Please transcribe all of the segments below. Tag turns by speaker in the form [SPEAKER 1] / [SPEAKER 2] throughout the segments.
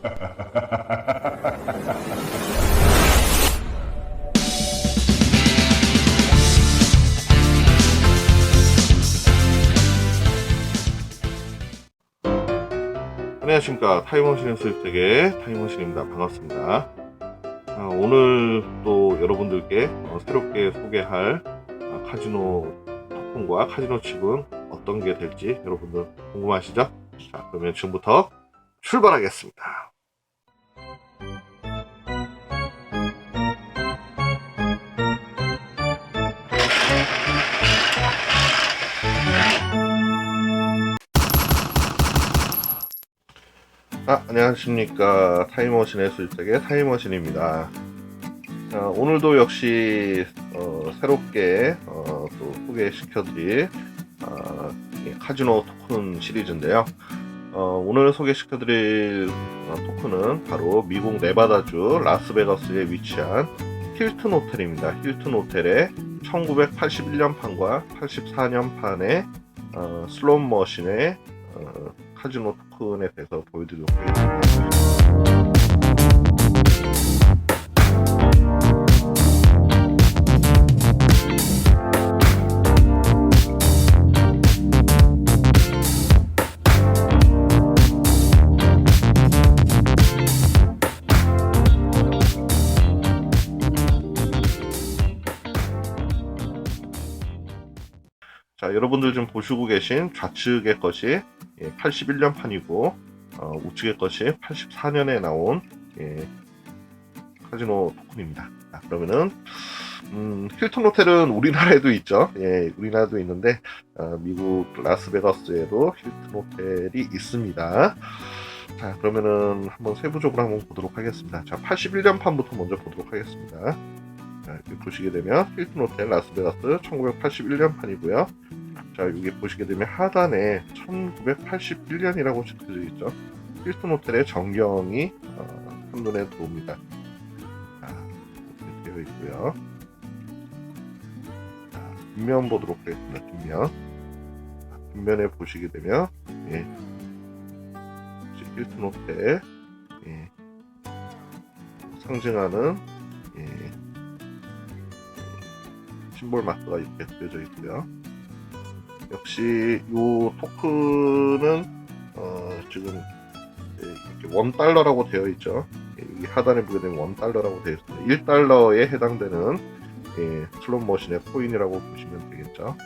[SPEAKER 1] 안녕하십니까. 타이머신의 수입되게 타이머신입니다. 반갑습니다. 아, 오늘 또 여러분들께 어, 새롭게 소개할 아, 카지노 토큰과 카지노 칩은 어떤 게 될지 여러분들 궁금하시죠? 자 그러면 지금부터 출발하겠습니다 아, 안녕하십니까. 타임머신의 수입되게 타임머신입니다. 자, 오늘도 역시 어, 새롭게 어, 또 소개시켜드릴 어, 이 카지노 토큰 시리즈인데요. 어, 오늘 소개시켜드릴 어, 토큰은 바로 미국 네바다주 라스베가스에 위치한 힐튼 호텔입니다. 힐튼 호텔의 1981년 판과 84년 판의 어, 슬롯 머신의 어, 카지노 토큰에 대해서 보여드리도록. 자, 여러분들 지금 보시고 계신 좌측의 것이 81년 판이고 어, 우측의 것이 84년에 나온 예, 카지노 토큰입니다. 자, 그러면은 음, 힐튼 호텔은 우리나라에도 있죠. 예, 우리나라도 있는데 어, 미국 라스베가스에도 힐튼 호텔이 있습니다. 자, 그러면은 한번 세부적으로 한번 보도록 하겠습니다. 자, 81년 판부터 먼저 보도록 하겠습니다. 자, 보시게 되면 힐튼 호텔 라스베가스 1981년 판이고요. 자, 여기 보시게 되면 하단에 1981년이라고 적혀져 있죠. 힐튼 호텔의 전경이 어, 한눈에 들어옵니다. 자, 이렇게 되어 있고요. 자, 뒷면 보도록 하겠습니다. 뒷면. 자, 뒷면에 보시게 되면 예, 힐튼 호텔 예, 상징하는 예, 심볼 마크가 이렇게 그려져 있고요. 역시 이 토큰은 어, 지금 이렇게 원 달러라고 되어 있죠. 예, 여기 하단에 보게 되면 원 달러라고 되어 있습니다. 1달러에 해당되는 예, 슬롯 머신의 코인이라고 보시면 되겠죠.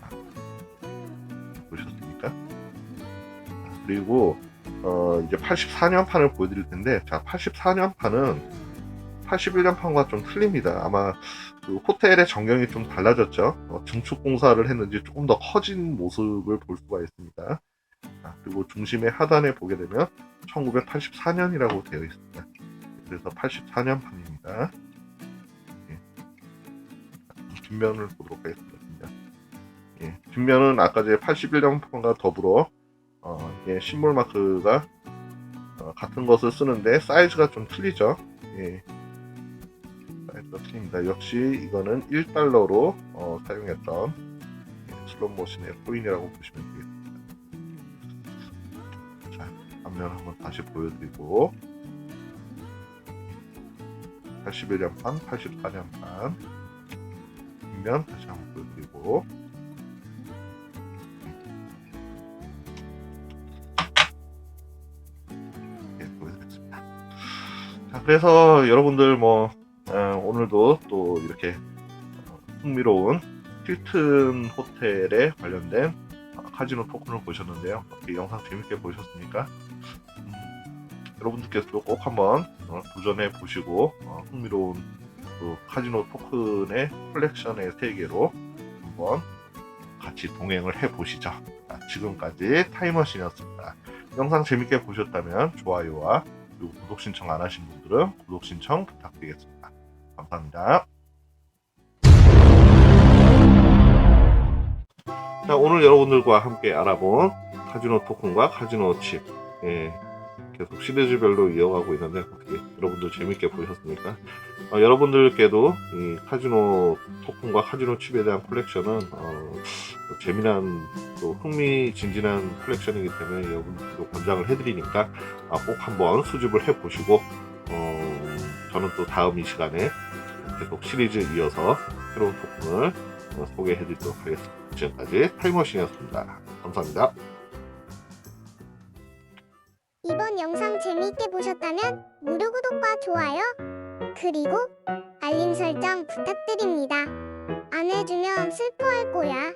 [SPEAKER 1] 자, 보셨습니까? 자, 그리고 어, 이제 84년 판을 보여드릴 텐데, 자 84년 판은 81년 판과 좀 틀립니다. 아마 그 호텔의 전경이 좀 달라졌죠. 어, 증축 공사를 했는지 조금 더 커진 모습을 볼 수가 있습니다. 자, 그리고 중심의 하단에 보게 되면 1984년이라고 되어 있습니다. 그래서 84년 판입니다. 예. 자, 뒷면을 보도록 하겠습니다. 예, 뒷면은 아까 제 81년 판과 더불어 어, 예, 심볼 마크가 어, 같은 것을 쓰는데 사이즈가 좀 틀리죠. 예. 사이즈가 틀립니다. 역시 이거는 1달러로 어, 사용했던 예, 슬롯 머신의 코인이라고 보시면 되겠습니다. 자, 앞면 한번 다시 보여드리고 81년 판, 84년 판 뒷면 다시 한번 보여드리고 예, 그래서 여러분들 뭐 어, 오늘도 또 이렇게 어, 흥미로운 힐튼 호텔에 관련된 어, 카지노 토큰을 보셨는데요. 이 영상 재밌게 보셨습니까? 음, 여러분들께서도 꼭 한번 어, 도전해 보시고 어, 흥미로운 그 카지노 토큰의 컬렉션의 세계로 한번 같이 동행을 해 보시죠. 자, 지금까지 타이머신이었습니다. 영상 재밌게 보셨다면 좋아요와 그리고 구독 신청 안 하신 분들은 구독 신청 부탁드리겠습니다. 감사합니다. 자, 오늘 여러분들과 함께 알아본 카지노 토큰과 카지노 칩, 예, 계속 시리즈별로 이어가고 있는데 어떻게 여러분들 재밌게 보셨습니까? 어, 여러분들께도 이 카지노 토큰과 카지노 칩에 대한 콜렉션은 어, 또 재미난 또 흥미진진한 콜렉션이기 때문에 여러분들도 권장을 해드리니까 아, 꼭 한번 수집을 해보시고 어, 저는 또 다음 이 시간에 계속 시리즈 이어서 새로운 토큰을 어, 소개해 드리도록 하겠습니다. 지금까지 타임머신이었습니다. 감사합니다.
[SPEAKER 2] 이번 영상 재미있게 보셨다면 무료 구독과 좋아요 그리고 알림 설정 부탁드립니다. 안 해주면 슬퍼할 거야.